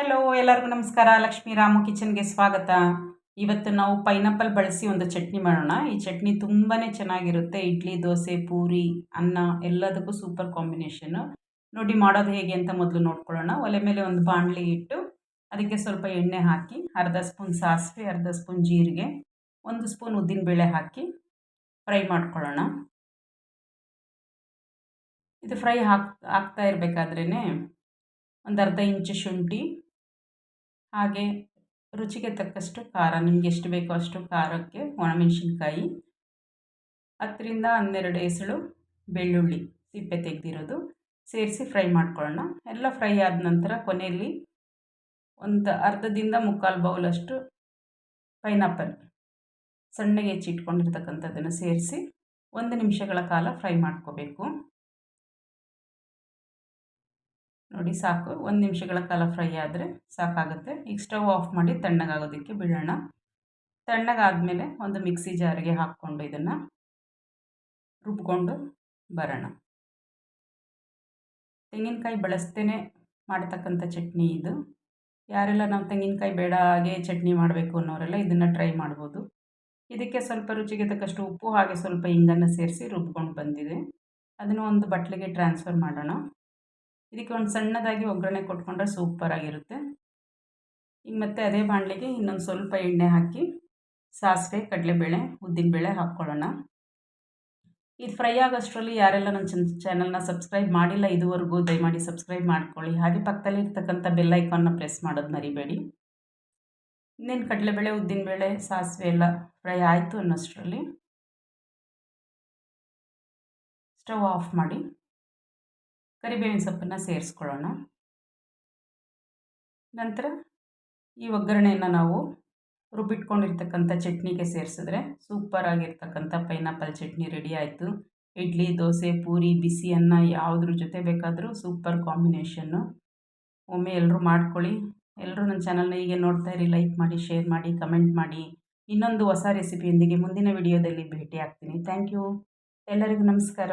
Hello ಎಲ್ಲರಿಗೂ ನಮಸ್ಕಾರ. ಲಕ್ಷ್ಮೀ ರಾಮು ಕಿಚನ್ಗೆ ಸ್ವಾಗತ. ಇವತ್ತು ನಾವು ಪೈನಾಪಲ್ ಬಳಸಿ ಒಂದು ಚಟ್ನಿ ಮಾಡೋಣ. ಈ ಚಟ್ನಿ ತುಂಬಾ ಚೆನ್ನಾಗಿರುತ್ತೆ. ಇಡ್ಲಿ, ದೋಸೆ, ಪೂರಿ, ಅನ್ನ ಎಲ್ಲದಕ್ಕೂ ಸೂಪರ್ ಕಾಂಬಿನೇಷನ್ನು ನೋಡಿ ಮಾಡೋದು ಹೇಗೆ ಅಂತ ಮೊದಲು ನೋಡ್ಕೊಳ್ಳೋಣ. ಒಲೆ ಮೇಲೆ ಒಂದು ಬಾಣಲಿ ಇಟ್ಟು ಅದಕ್ಕೆ ಸ್ವಲ್ಪ ಎಣ್ಣೆ ಹಾಕಿ, ಅರ್ಧ ಸ್ಪೂನ್ ಸಾಸಿವೆ, ಅರ್ಧ ಸ್ಪೂನ್ ಜೀರಿಗೆ, ಒಂದು ಸ್ಪೂನ್ ಉದ್ದಿನಬೇಳೆ ಹಾಕಿ ಫ್ರೈ ಮಾಡ್ಕೊಳ್ಳೋಣ. ಇದು ಫ್ರೈ ಹಾಕ್, ಹಾಕ್ತಾ ಇರಬೇಕಾದ್ರೇ ಒಂದು ಅರ್ಧ ಇಂಚು ಶುಂಠಿ ಹಾಗೆ ರುಚಿಗೆ ತಕ್ಕಷ್ಟು ಖಾರ, ನಿಮ್ಗೆ ಎಷ್ಟು ಬೇಕೋ ಅಷ್ಟು ಖಾರಕ್ಕೆ ಒಣಮೆಣಸಿನ್ಕಾಯಿ, ಹತ್ತರಿಂದ ಹನ್ನೆರಡು ಎಸಳು ಬೆಳ್ಳುಳ್ಳಿ ಸಿಪ್ಪೆ ತೆಗೆದಿರೋದು. ಸೇರಿಸಿ ಫ್ರೈ ಮಾಡ್ಕೊಳ್ಳೋಣ. ಎಲ್ಲ ಫ್ರೈ ಆದ ನಂತರ ಕೊನೆಯಲ್ಲಿ ಒಂದು ಅರ್ಧದಿಂದ ಮುಕ್ಕಾಲು ಬೌಲಷ್ಟು ಪೈನಾಪಲ್ ಸಣ್ಣಗೆ ಹೆಚ್ಚಿಟ್ಕೊಂಡಿರ್ತಕ್ಕಂಥದ್ದನ್ನು ಸೇರಿಸಿ ಒಂದು ನಿಮಿಷಗಳ ಕಾಲ ಫ್ರೈ ಮಾಡ್ಕೋಬೇಕು. ನೋಡಿ ಸಾಕು. ಒಂದು ನಿಮಿಷಗಳ ಕಾಲ ಫ್ರೈ ಆದರೆ ಸಾಕಾಗುತ್ತೆ. ಈಗ ಸ್ಟವ್ ಆಫ್ ಮಾಡಿ ತಣ್ಣಗಾಗೋದಕ್ಕೆ ಬಿಡೋಣ. ತಣ್ಣಗಾದಮೇಲೆ ಒಂದು ಮಿಕ್ಸಿ ಜಾರಿಗೆ ಹಾಕ್ಕೊಂಡು ಇದನ್ನು ರುಬ್ಕೊಂಡು ಬರೋಣ. ತೆಂಗಿನಕಾಯಿ ಬಳಸ್ತೇನೆ ಮಾಡ್ತಕ್ಕಂಥ ಚಟ್ನಿ ಇದು. ಯಾರೆಲ್ಲ ನಾವು ತೆಂಗಿನಕಾಯಿ ಬೇಡ ಹಾಗೆ ಚಟ್ನಿ ಮಾಡಬೇಕು ಅನ್ನೋರೆಲ್ಲ ಇದನ್ನು ಟ್ರೈ ಮಾಡ್ಬೋದು. ಇದಕ್ಕೆ ಸ್ವಲ್ಪ ರುಚಿಗೆ ತಕ್ಕಷ್ಟು ಉಪ್ಪು ಹಾಗೆ ಸ್ವಲ್ಪ ಹಿಂಗನ್ನು ಸೇರಿಸಿ ರುಬ್ಕೊಂಡು ಬಂದಿದೆ. ಅದನ್ನು ಒಂದು ಬಟ್ಲಿಗೆ ಟ್ರಾನ್ಸ್ಫರ್ ಮಾಡೋಣ. ಇದಕ್ಕೆ ಒಂದು ಸಣ್ಣದಾಗಿ ಒಗ್ಗರಣೆ ಕೊಟ್ಕೊಂಡ್ರೆ ಸೂಪರಾಗಿರುತ್ತೆ ಈಗ ಮತ್ತೆ ಅದೇ ಬಾಣಲೆಗೆ ಇನ್ನೊಂದು ಸ್ವಲ್ಪ ಎಣ್ಣೆ ಹಾಕಿ, ಸಾಸಿವೆ, ಕಡಲೆಬೇಳೆ, ಉದ್ದಿನಬೇಳೆ ಹಾಕ್ಕೊಳ್ಳೋಣ. ಇದು ಫ್ರೈ ಆಗೋಷ್ಟರಲ್ಲಿ ಯಾರೆಲ್ಲ ನನ್ನ ಚನ್ ಚಾನಲ್ನ ಸಬ್ಸ್ಕ್ರೈಬ್ ಮಾಡಿಲ್ಲ, ಇದುವರೆಗೂ ದಯಮಾಡಿ ಸಬ್ಸ್ಕ್ರೈಬ್ ಮಾಡ್ಕೊಳ್ಳಿ. ಹಾಗೆ ಪಕ್ಕದಲ್ಲಿ ಇರ್ತಕ್ಕಂಥ ಬೆಲ್ ಐಕಾನ್ನ ಪ್ರೆಸ್ ಮಾಡೋದು ಮರಿಬೇಡಿ. ಇನ್ನೇನು ಕಡಲೆಬೇಳೆ, ಉದ್ದಿನಬೇಳೆ, ಸಾಸಿವೆ ಎಲ್ಲ ಫ್ರೈ ಆಯಿತು ಅನ್ನೋಷ್ಟರಲ್ಲಿ ಸ್ಟವ್ ಆಫ್ ಮಾಡಿ. ಕರಿಬೇವಿನ ಸೊಪ್ಪನ್ನು ಸೇರಿಸ್ಕೊಳ್ಳೋಣ. ನಂತರ ಈ ಒಗ್ಗರಣೆಯನ್ನು ನಾವು ರುಬ್ಬಿಟ್ಕೊಂಡಿರ್ತಕ್ಕಂಥ ಚಟ್ನಿಗೆ ಸೇರಿಸಿದ್ರೆ ಸೂಪರಾಗಿರ್ತಕ್ಕಂಥ ಪೈನಾಪಲ್ ಚಟ್ನಿ ರೆಡಿ ಆಯಿತು. ಇಡ್ಲಿ, ದೋಸೆ, ಪೂರಿ, ಬಿಸಿ ಅನ್ನ ಯಾವುದ್ರ ಜೊತೆ ಬೇಕಾದರೂ ಸೂಪರ್ ಕಾಂಬಿನೇಷನ್ನು ಒಮ್ಮೆ ಎಲ್ಲರೂ ಮಾಡ್ಕೊಳ್ಳಿ. ಎಲ್ಲರೂ ನನ್ನ ಚಾನಲ್ನ ಹೀಗೆ ನೋಡ್ತಾ ಇರಿ, ಲೈಕ್ ಮಾಡಿ, ಶೇರ್ ಮಾಡಿ, ಕಮೆಂಟ್ ಮಾಡಿ. ಇನ್ನೊಂದು ಹೊಸ ರೆಸಿಪಿಯೊಂದಿಗೆ ಮುಂದಿನ ವಿಡಿಯೋದಲ್ಲಿ ಭೇಟಿ ಆಗ್ತೀನಿ ಥ್ಯಾಂಕ್ ಯು. ಎಲ್ಲರಿಗೂ ನಮಸ್ಕಾರ.